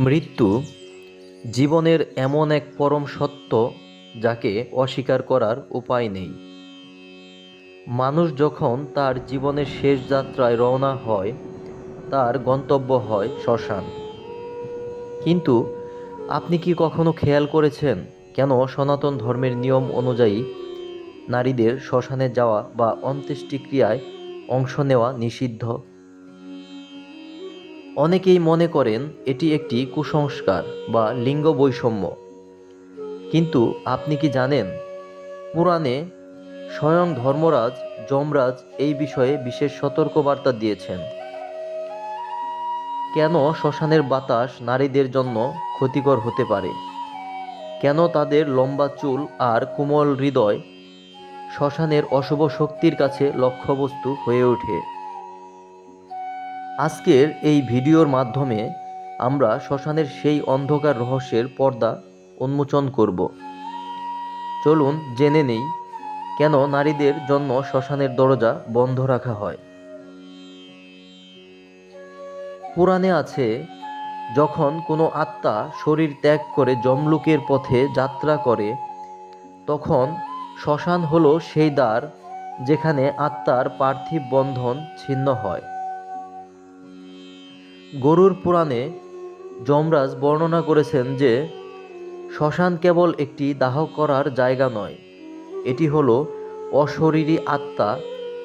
মৃত্যু জীবনের এমন এক পরম সত্য যাকে অস্বীকার করার উপায় নেই। মানুষ যখন তার জীবনের শেষ যাত্রায় রওনা হয়, তার গন্তব্য হয় শ্মশান। কিন্তু আপনি কি কখনো খেয়াল করেছেন কেন সনাতন ধর্মের নিয়ম অনুযায়ী নারীদের শ্মশানে যাওয়া বা অন্ত্যেষ্টিক্রিয়ায় অংশ নেওয়া নিষিদ্ধ? অনেকেই মনে করেন এটি একটি কুসংস্কার বা লিঙ্গ বৈষম্য। কিন্তু আপনি কি জানেন? পুরাণে স্বয়ং ধর্মরাজ, যমরাজ এই বিষয়ে বিশেষ সতর্কবার্তা দিয়েছেন। কেন শ্মশানের বাতাস নারীদের জন্য ক্ষতিকর হতে পারে? কেন তাদের লম্বা চুল আর কোমল হৃদয় শ্মশানের অশুভ শক্তির কাছে লক্ষ্যবস্তু হয়ে ওঠে? আজকের এই ভিডিওর মাধ্যমে আমরা শ্মশানের সেই অন্ধকার রহস্যের পর্দা উন্মোচন করব। চলুন জেনে নেই কেন নারীদের জন্য শ্মশানের দরজা বন্ধ রাখা হয়। পুরাণে আছে, যখন কোনো আত্মা শরীর ত্যাগ করে জমলুকের পথে যাত্রা করে, তখন শ্মশান হলো সেই দ্বার যেখানে আত্মার পার্থিব বন্ধন ছিন্ন হয়। গরুর পুরাণে যমরাজ বর্ণনা করেছেন যে, শ্মশান কেবল একটি দাহ করার জায়গা নয়, এটি হলো অশরীরী আত্মা,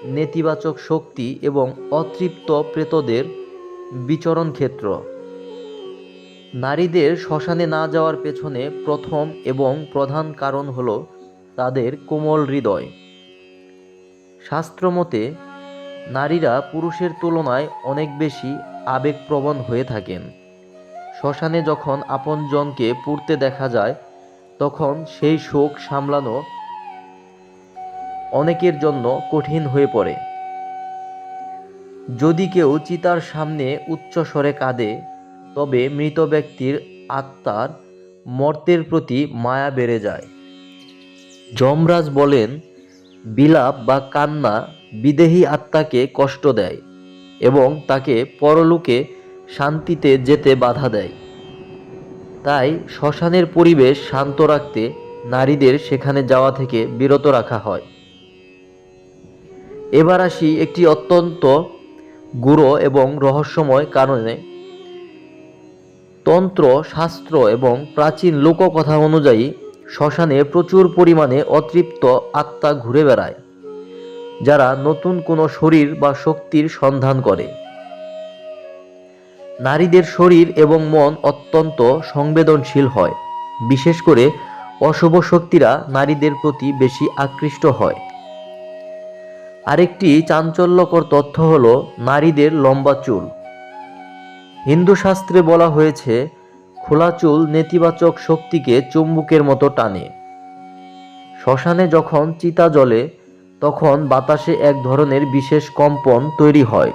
নেতিবাচক শক্তি এবং অতৃপ্ত প্রেতদের বিচরণ ক্ষেত্র। নারীদের শ্মশানে না যাওয়ার পেছনে প্রথম এবং প্রধান কারণ হল তাদের কোমল হৃদয়। শাস্ত্রমতে নারীরা পুরুষের তুলনায় অনেক বেশি আবেগপ্রবণ হয়ে থাকেন। শ্মশানে যখন আপনজনকে পুড়তে দেখা যায়, তখন সেই শোক সামলানো অনেকের জন্য কঠিন হয়ে পড়ে। যদি কেউ চিতার সামনে উচ্চস্বরে কাঁদে, তবে মৃত ব্যক্তির আত্মার মর্তের প্রতি মায়া বেড়ে যায়। যমরাজ বলেন, বিলাপ বা কান্না বিদেহী আত্মাকে কষ্ট দেয়। এবং তাকে পরলোকে শান্তিতে যেতে বাধা দেয়। তাই শ্মশানের পরিবেশ শান্ত রাখতে নারীদের সেখানে যাওয়া থেকে বিরত রাখা হয়। এবার আসি একটি অত্যন্ত গুরু এবং রহস্যময় কারণে। তন্ত্র, শাস্ত্র এবং প্রাচীন লোককথা অনুযায়ী শ্মশানে প্রচুর পরিমাণে অতৃপ্ত আত্মা ঘুরে বেড়ায়। যারা নতুন কোনো শরীর বা শক্তির সন্ধান করে। নারীদের শরীর এবং মন অত্যন্ত সংবেদনশীল হয়। বিশেষ করে অশুভ শক্তিরা নারীদের প্রতি বেশি আকৃষ্ট হয়। আরেকটি চাঞ্চল্যকর তথ্য হল নারীদের লম্বা চুল। হিন্দু শাস্ত্রে বলা হয়েছে, খোলা চুল নেতিবাচক শক্তিকে চুম্বুকের মতো টানে। শ্মশানে যখন চিতা জ্বলে তখন বাতাসে এক ধরনের বিশেষ কম্পন তৈরি হয়।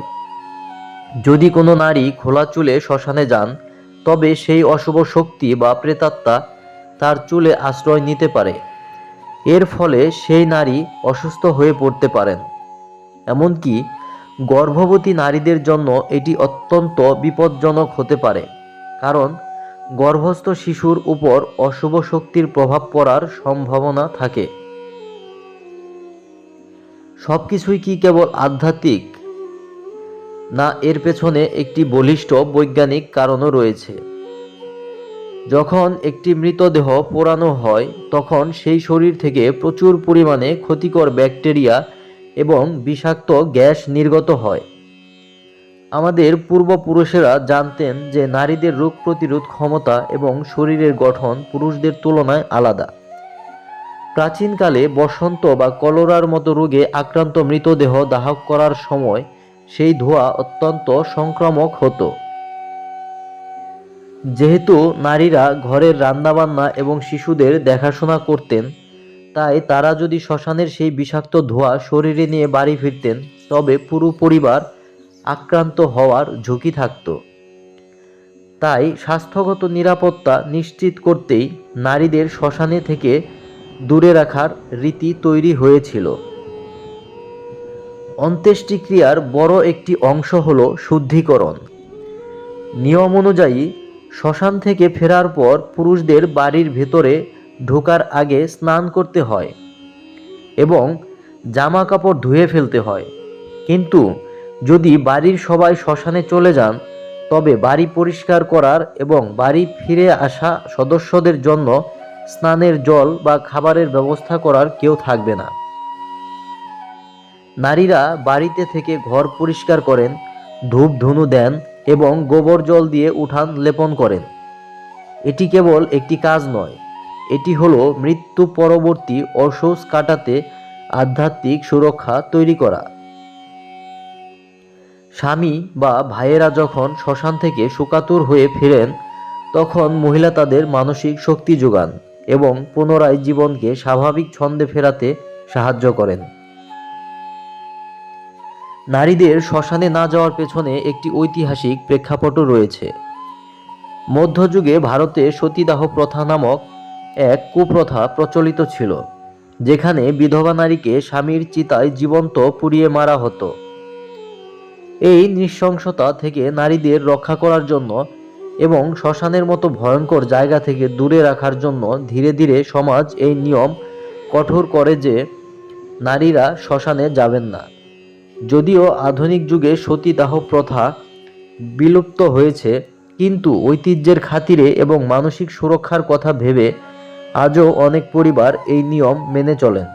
যদি কোনো নারী খোলা চুলে শ্মশানে যান, তবে সেই অশুভ শক্তি বা প্রেতাত্মা তার চুলে আশ্রয় নিতে পারে। এর ফলে সেই নারী অসুস্থ হয়ে পড়তে পারেন। এমনকি গর্ভবতী নারীদের জন্য এটি অত্যন্ত বিপজ্জনক হতে পারে, কারণ গর্ভস্থ শিশুর উপর অশুভ শক্তির প্রভাব পড়ার সম্ভাবনা থাকে। সব কিছুই কি কেবল আধ্যাত্মিক? না, এর পেছনে একটি বলিষ্ঠ বৈজ্ঞানিক কারণও রয়েছে। যখন একটি মৃতদেহ পোড়ানো হয়, তখন সেই শরীর থেকে প্রচুর পরিমাণে ক্ষতিকর ব্যাকটেরিয়া এবং বিষাক্ত গ্যাস নির্গত হয়। আমাদের পূর্বপুরুষেরা জানতেন যে নারীদের রোগ প্রতিরোধ ক্ষমতা এবং শরীরের গঠন পুরুষদের তুলনায় আলাদা। প্রাচীনকালে বসন্ত বা কলোরার মতো রোগে আক্রান্ত মৃতদেহ দাহ করার সময় সেই ধোঁয়া অত্যন্ত সংক্রামক হতো। যেহেতু নারীরা ঘরের রান্নাবান্না এবং শিশুদের দেখাশোনা করতেন, তাই তারা যদি শ্মশানের সেই বিষাক্ত ধোঁয়া শরীরে নিয়ে বাড়ি ফিরতেন, তবে পুরো পরিবার আক্রান্ত হওয়ার ঝুঁকি থাকত। তাই স্বাস্থ্যগত নিরাপত্তা নিশ্চিত করতেই নারীদের শ্মশানে থেকে দূরে রাখার রীতি তৈরি হয়েছিল। অন্ত্যেষ্টিক্রিয়ার বড় একটি অংশ হল শুদ্ধিকরণ। নিয়ম অনুযায়ী শ্মশান থেকে ফেরার পর পুরুষদের বাড়ির ভেতরে ঢোকার আগে স্নান করতে হয় এবং জামা কাপড় ধুয়ে ফেলতে হয়। কিন্তু যদি বাড়ির সবাই শ্মশানে চলে যান, তবে বাড়ি পরিষ্কার করার এবং বাড়ি ফিরে আসা সদস্যদের জন্য স্নানের জল বা খাবারের ব্যবস্থা করার কেউ থাকবে না। নারীরা বাড়িতে থেকে ঘর পরিষ্কার করেন ধূপ ধুনু দেন এবং গোবর জল দিয়ে উঠান লেপন করেন। এটি কেবল একটি কাজ নয়, এটি হলো মৃত্যু পরবর্তী অসুস কাটাতে আধ্যাত্মিক সুরক্ষা তৈরি করা। স্বামী বা ভাইয়েরা যখন শ্মশান থেকে শোকাতুর হয়ে ফেরেন, তখন মহিলা তাদের মানসিক শক্তি যোগান। এবং পুনরায় জীবনকে স্বাভাবিক ছন্দে ফেরাতে সাহায্য করেন। নারীদের শ্মশানে না যাওয়ার পেছনে একটি ঐতিহাসিক প্রেক্ষাপটও রয়েছে। মধ্যযুগে ভারতে সতীদাহ প্রথা নামক এক কুপ্রথা প্রচলিত ছিল, যেখানে বিধবা নারীকে স্বামীর চিতায় জীবন্ত পুড়িয়ে মারা হতো। এই নৃশংসতা থেকে নারীদের রক্ষা করার জন্য এবং শ্মশানের মতো ভয়ঙ্কর জায়গা থেকে দূরে রাখার জন্য ধীরে ধীরে সমাজ এই নিয়ম কঠোর করে যে নারীরা শ্মশানে যাবেন না। যদিও আধুনিক যুগে সতীদাহ প্রথা বিলুপ্ত হয়েছে, কিন্তু ঐতিহ্যের খাতিরে এবং মানসিক সুরক্ষার কথা ভেবে আজও অনেক পরিবার এই নিয়ম মেনে চলেন।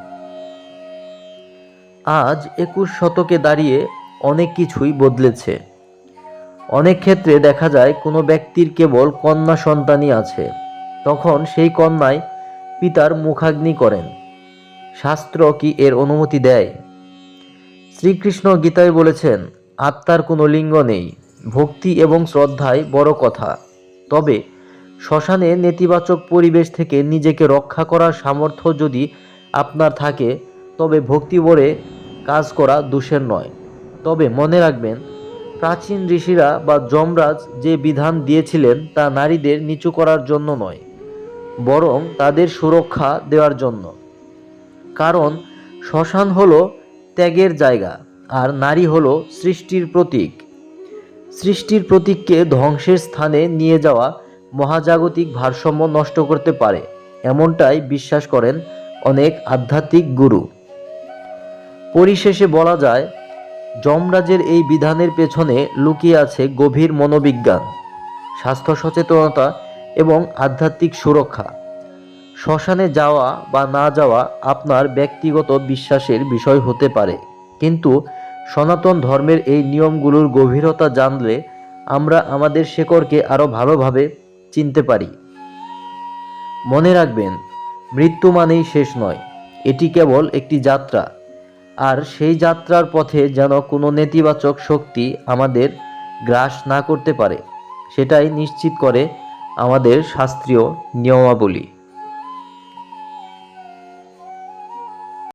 আজ একুশ শতকে দাঁড়িয়ে অনেক কিছুই বদলেছে। অনেক ক্ষেত্রে দেখা যায় কোনো ব্যক্তির কেবল কন্যা সন্তানই আছে। তখন সেই কন্যায় পিতার মুখাগ্নি করেন। শাস্ত্র কি এর অনুমতি দেয়? শ্রীকৃষ্ণ গীতায় বলেছেন, আত্মার কোনো লিঙ্গ নেই, ভক্তি এবং শ্রদ্ধায় বড় কথা। তবে শ্মশানে নেতিবাচক পরিবেশ থেকে নিজেকে রক্ষা করার সামর্থ্য যদি আপনার থাকে, তবে ভক্তি ভরে কাজ করা দোষের নয়। তবে মনে রাখবেন প্রাচীন ঋষিরা বা যমরাজ যে বিধান দিয়েছিলেন তা নারীদের নিচু করার জন্য নয়, বরং তাদের সুরক্ষা দেওয়ার জন্য। কারণ শ্মশান হল ত্যাগের জায়গা, আর নারী হল সৃষ্টির প্রতীক। সৃষ্টির প্রতীককে ধ্বংসের স্থানে নিয়ে যাওয়া মহাজাগতিক ভারসাম্য নষ্ট করতে পারে, এমনটাই বিশ্বাস করেন অনেক আধ্যাত্মিক গুরু। পরিশেষে বলা যায় যমরাজের এই বিধানের পেছনে লুকিয়ে আছে গভীর মনোবিজ্ঞান, স্বাস্থ্য সচেতনতা এবং আধ্যাত্মিক সুরক্ষা। শ্মশানে যাওয়া বা না যাওয়া আপনার ব্যক্তিগত বিশ্বাসের বিষয় হতে পারে, কিন্তু সনাতন ধর্মের এই নিয়মগুলোর গভীরতা জানলে আমরা আমাদের শেকড়কে আরও ভালোভাবে চিনতে পারি। মনে রাখবেন, মৃত্যু মানেই শেষ নয়, এটি কেবল একটি যাত্রা। আর সেই যাত্রার পথে যেন কোনো নেতিবাচক শক্তি আমাদের গ্রাস না করতে পারে, সেটাই নিশ্চিত করে আমাদের শাস্ত্রীয় নিয়মাবলী।